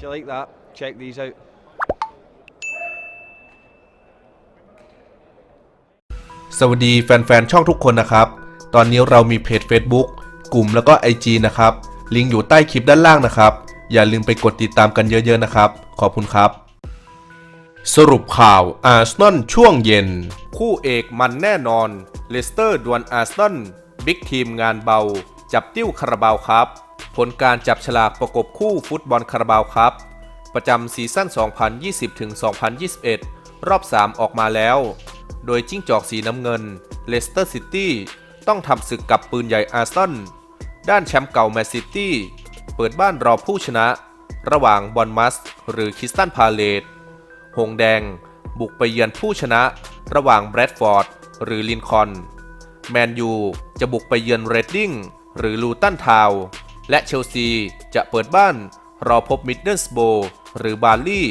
If you like that, check these out. สวัสดีแฟนๆ ช่องทุกคนนะครับ ตอนนี้เรามีเพจ Facebook กลุ่มแล้วก็ IG นะครับ ลิงก์อยู่ใต้คลิปด้านล่างนะครับ อย่าลืมไปกดติดตามกันเยอะๆนะครับ ขอบคุณครับ สรุปข่าวอาร์เซนอลช่วงเย็น คู่เอกมันแน่นอน เลสเตอร์ดวลอาร์เซนอลบิ๊กทีมงานเบา จับติ้วคาราบาวครับ ลการจับฉลากประกบคู่ฟุตบอลคาราบาวครับ ประจำซีซั่น 2020-2021 รอบ 3 ออกมาแล้ว โดยจิ้งจอกสีน้ำเงินเลสเตอร์ซิตี้ต้องทำศึกกับปืนใหญ่อาร์ซอลด้านแชมป์เก่าแมนซิตี้เปิดบ้านรอผู้ชนะ ระหว่างบอลมัส หรือคิสตันพาเลตหงแดง บุกไปเยือนผู้ชนะ ระหว่างแบรดฟอร์ด หรือลินคอนแมนยูจะบุกไปเยือนเรดดิ้งหรือลูตันทาวน์ และเชลซีจะเปิดบ้านรอพบมิดเดิลสโบหรือบาร์ลี่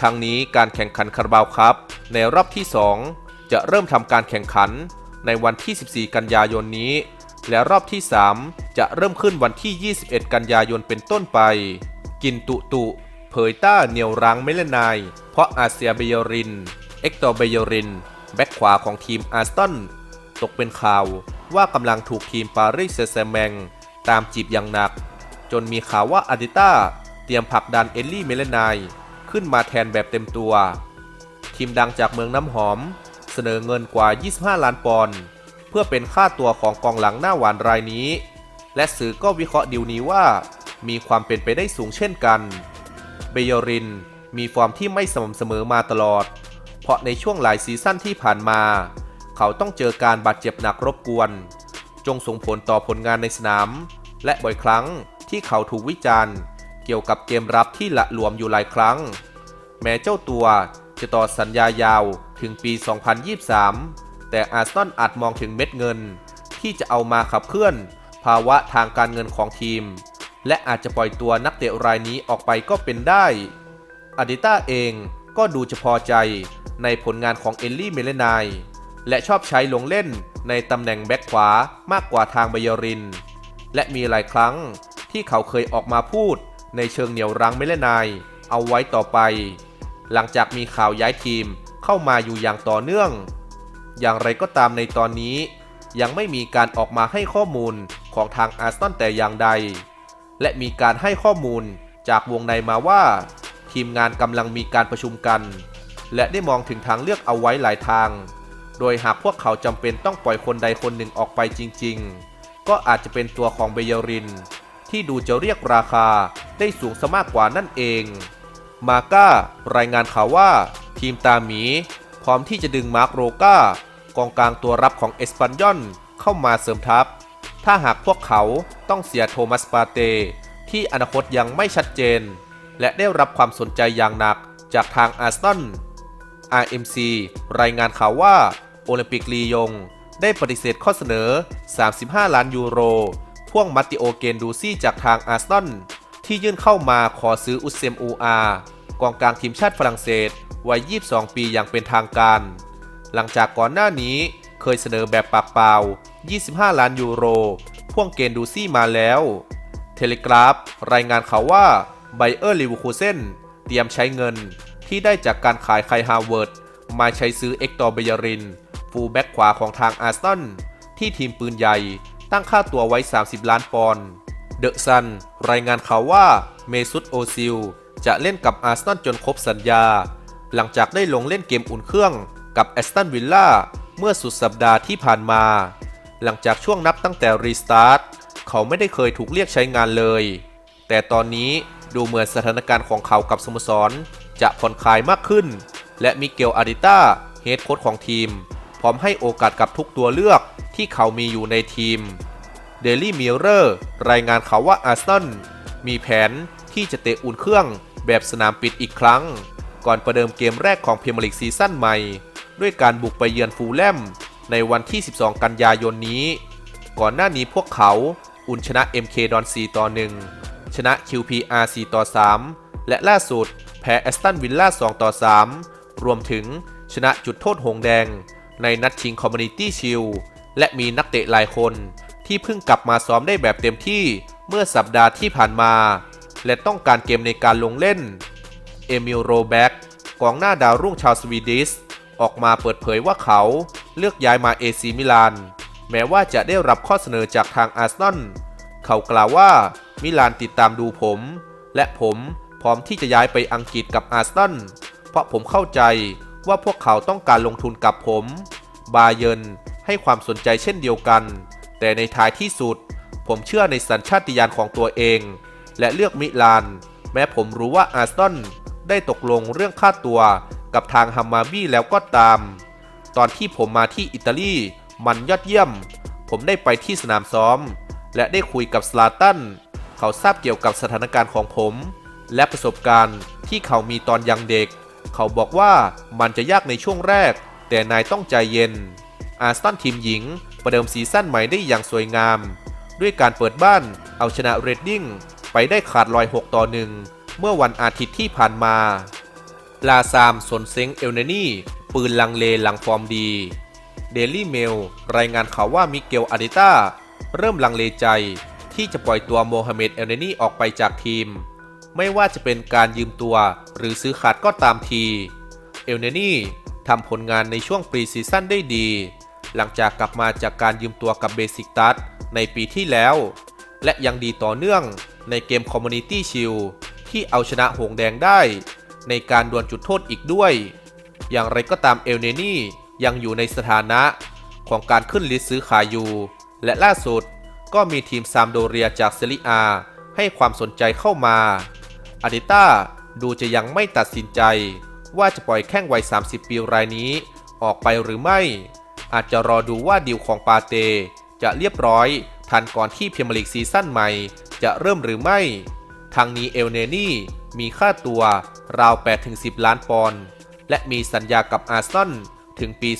ทั้งนี้การแข่งขันคาราบาวครับ ในรอบที่ 2 จะเริ่มทำการแข่งขันในวันที่ 14 กันยายนนี้ และรอบที่ 3 จะเริ่มขึ้นวันที่ 21 กันยายนเป็นต้นไป กินตุตุเผยต้าเหนียวรังเมลนาย เพราะอาเซียเบยริน เอ็กโตเบยริน แบ็กขวาของทีมอาร์สตัน ตกเป็นข่าวว่ากำลังถูกทีมปารีสเซแซงแมง ตามจีบอย่างหนัก จนมีข่าวว่าอาดิต้าเตรียมผลักดันเอลลี่เมลนายขึ้นมาแทนแบบเต็มตัว ทีมดังจากเมืองน้ำหอม เสนอเงินกว่า 25 ล้านปอนด์เพื่อเป็นค่าตัวของกองหลังหน้าหวานรายนี้ และสื่อก็วิเคราะห์ดีลนี้ว่า มีความเป็นไปได้สูงเช่นกัน เบยอรินมีฟอร์มที่ไม่สม่ำเสมอมาตลอด เพราะในช่วงหลายซีซั่นที่ผ่านมา เขาต้องเจอการบาดเจ็บหนักรบกวน จงส่งผลต่อผลงานในสนาม และบ่อยครั้งที่เขาถูกวิจารณ์ เกี่ยวกับเกมรับที่ละหลวมอยู่หลายครั้ง แม้เจ้าตัวจะต่อสัญญายาวถึงปี 2023 แต่อาร์เซนอลอาจมองถึงเม็ดเงิน ที่จะเอามาขับเคลื่อน ภาวะทางการเงินของทีม และอาจจะปล่อยตัวนักเตะรายนี้ออกไปก็เป็นได้อาดิต้าเองก็ดูจะพอใจในผลงานของเอลลี่เมเลนายและชอบใช้ลงเล่นในตำแหน่งแบ็คขวามากกว่าทางเบยอริน และมีหลายครั้งที่เขาเคยออกมาพูดในเชิงเหนี่ยวรั้งเมเล่นาย เอาไว้ต่อไป หลังจากมีข่าวย้ายทีมเข้ามาอยู่อย่างต่อเนื่อง อย่างไรก็ตามในตอนนี้ ยังไม่มีการออกมาให้ข้อมูลของทางอาร์ซนอลแต่อย่างใด และมีการให้ข้อมูลจากวงในมาว่า ทีมงานกำลังมีการประชุมกัน และได้มองถึงทางเลือกเอาไว้หลายทาง โดยหากพวกเขาจำเป็นต้องปล่อยคนใดคนหนึ่งออกไปจริง ๆ ก็อาจจะเป็นตัวของเบเยอริน ที่ดูจะเรียกราคาได้สูงซะมากกว่านั่นเอง มาก้ารายงานข่าวว่า ทีมตาหมี พร้อมที่จะดึงมาร์กโรก้ากองกลางตัวรับของเอสปันยอนเข้ามาเสริมทัพ ถ้าหากพวกเขาต้องเสียโทมัสปาเต ที่อนาคตยังไม่ชัดเจน และได้รับความสนใจอย่างหนักจากทางอาร์เซนอล RMC รายงานข่าวว่าโอลิมปิกลียง ได้ปฏิเสธข้อเสนอ 35 ล้านยูโร พ่วงมัตติโอเกนดูซี่จากทางอาร์เซนอลที่ยื่นเข้ามาขอซื้ออุซเซมอูอาร์กองกลางทีมชาติฝรั่งเศส วัย 22 ปีอย่างเป็นทางการ หลังจากก่อนหน้านี้เคยเสนอแบบปากเปล่า 25 ล้านยูโร พ่วงเกนดูซี่มาแล้ว เทเลกราฟ รายงานข่าวว่าไบเออร์ลิวคูเซนเตรียมใช้เงินที่ได้จากการขายไคฮาวเวิร์ดมาใช้ซื้อเอ็กตอร์เบยริน ฟูลแบ็กขวาของทางอาร์สตันที่ทีมปืนใหญ่ตั้งค่าตัวไว้ 30 ล้านปอนด์ เดอะซัน รายงานข่าวว่าเมซุตโอซิล จะเล่นกับอาร์สตันจนครบสัญญา หลังจากได้ลงเล่นเกมอุ่นเครื่องกับแอสตันวิลล่าเมื่อสุดสัปดาห์ที่ผ่านมา หลังจากช่วงนับตั้งแต่รีสตาร์ทเขาไม่ได้เคยถูกเรียกใช้งานเลย แต่ตอนนี้ดูเหมือนสถานการณ์ของเขากับสโมสร จะผ่อนคลายมากขึ้น และมิเกลอาริต้าเฮดโค้ชของทีม พร้อมให้โอกาสกับทุกตัวเลือกที่เขามีอยู่ในทีม Daily Mirror รายงานเขาวว่าอาร์เซนอลมีแผนที่จะเตะอุ่นเครื่องแบบสนามปิดอีกครั้ง ก่อนประเดิมเกมแรกของพรีเมียร์ลีกซีซั่นใหม่ ด้วยการบุกไปเยือนฟูลแลมในวันที่ 12 กันยายนนี้ ก่อนหน้านี้พวกเขาอุ่นชนะ MK ดอน4ต่อ 1 ชนะ QPR 4ต่อ 3 และล่าสุด แพ้แอสตันวิลล่า2ต่อ 3 รวมถึงชนะจุดโทษหงแดง ในนัดชิงคอมมูนิตี้ชิลและมีนักเตะหลายคนที่เพิ่งกลับมาซ้อมได้แบบเต็มที่เมื่อสัปดาห์ที่ผ่านมา และต้องการเกมในการลงเล่น เอมิลโรแบ็กกองหน้าดาวรุ่งชาวสวีดิชออกมาเปิดเผยว่าเขาเลือกย้ายมาเอซีมิลานแม้ว่าจะได้รับข้อเสนอจากทางอาร์เซนอลเขากล่าวว่ามิลานติดตามดูผม และผมพร้อมที่จะย้ายไปอังกฤษกับอาร์เซนอลเพราะผมเข้าใจ ว่าพวกเขาต้องการลงทุนกับผม บาเยนให้ความสนใจเช่นเดียวกัน แต่ในท้ายที่สุด ผมเชื่อในสัญชาตญาณของตัวเอง และเลือกมิลาน แม้ผมรู้ว่าอาร์เซนได้ตกลงเรื่องค่าตัวกับทางฮัมมาบี้แล้วก็ตาม ตอนที่ผมมาที่อิตาลีมันยอดเยี่ยม ผมได้ไปที่สนามซ้อม และได้คุยกับสลาตัน เขาทราบเกี่ยวกับสถานการณ์ของผม และประสบการณ์ที่เขามีตอนยังเด็ก เขาบอกว่ามันจะยากในช่วงแรก แต่นายต้องใจเย็น อาร์เซนทีมหญิง ประเดิมซีซั่นใหม่ได้อย่างสวยงาม ด้วยการเปิดบ้านเอาชนะเรดดิ้งไปได้ขาดลอย 6 ต่อ 1 เมื่อวันอาทิตย์ที่ผ่านมาลาซามสนเซ็งเอลเนนี่ ปืนลังเลหลังฟอร์มดีเดลี่เมลรายงานข่าวว่ามิเกลอาดิต้าเริ่มลังเลใจที่จะปล่อยตัวโมฮัมเหม็ดเอลเนนี่ออกไปจากทีม ไม่ว่าจะเป็นการยืมตัวหรือซื้อขาดก็ตามที เอลเนนี่ทำผลงานในช่วงปรีซีซั่นได้ดี หลังจากกลับมาจากการยืมตัวกับเบสิกตัสในปีที่แล้ว และยังดีต่อเนื่องในเกมคอมมูนิตี้ชิลที่เอาชนะหงแดงได้ ในการดวลจุดโทษอีกด้วย อย่างไรก็ตามเอลเนนี่ยังอยู่ในสถานะของการขึ้นลิสต์ซื้อขายอยู่ และล่าสุดก็มีทีมซามโดเรียจากเซริอาให้ความสนใจเข้ามา อาดิต้าดูจะยังไม่ตัดสินใจ ว่าจะปล่อยแข้งวัย 30 ปีรายนี้ ออกไปหรือไม่ อาจจะรอดูว่าดีลของปาเต จะเรียบร้อยทันก่อนที่พรีเมียร์ลีกซีซั่นใหม่ จะเริ่มหรือไม่ ทางนี้เอลเนนี่มีค่าตัวราว 8-10 ล้านปอนด์และมีสัญญากับอาร์ซอลถึงปี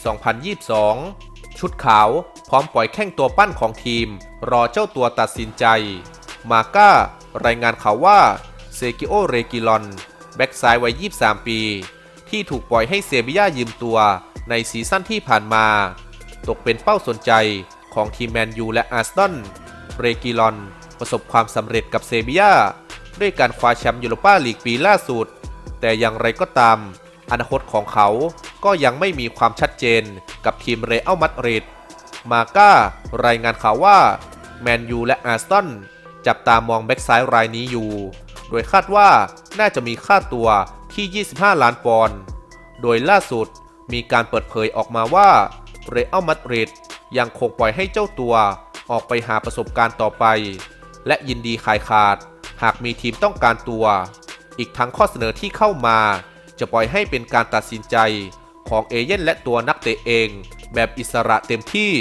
2022 ชุดขาวพร้อมปล่อยแข้งตัวปั้นของทีม รอเจ้าตัวตัดสินใจ มาก้ารายงานข่าวว่า เซกิโอ เรกิลอน แบ็กซ้ายวัย 23 ปี ที่ถูกปล่อยให้เซบียายืมตัวในซีซั่นที่ผ่านมา ตกเป็นเป้าสนใจของทีมแมนยูและอาร์เซนเรกิลอน ประสบความสำเร็จกับเซบียาด้วยการคว้าแชมป์ยูโรปาลีกปีล่าสุด แต่อย่างไรก็ตาม อนาคตของเขาก็ยังไม่มีความชัดเจนกับทีมเรอัลมาดริด มาก้ารายงานข่าวว่า แมนยูและอาร์เซนจับตามองแบ็กซ้ายรายนี้อยู่ โดยคาดว่าน่าจะมีค่าตัวที่ 25 ล้านปอนด์ โดยล่าสุดมีการเปิดเผยออกมาว่าเรอัลมาดริดยังคงปล่อยให้เจ้าตัวออกไปหาประสบการณ์ต่อไป และยินดีขายขาด หากมีทีมต้องการตัว อีกทั้งข้อเสนอที่เข้ามา จะปล่อยให้เป็นการตัดสินใจของเอเย่นและตัวนักเตะเอง แบบอิสระเต็มที่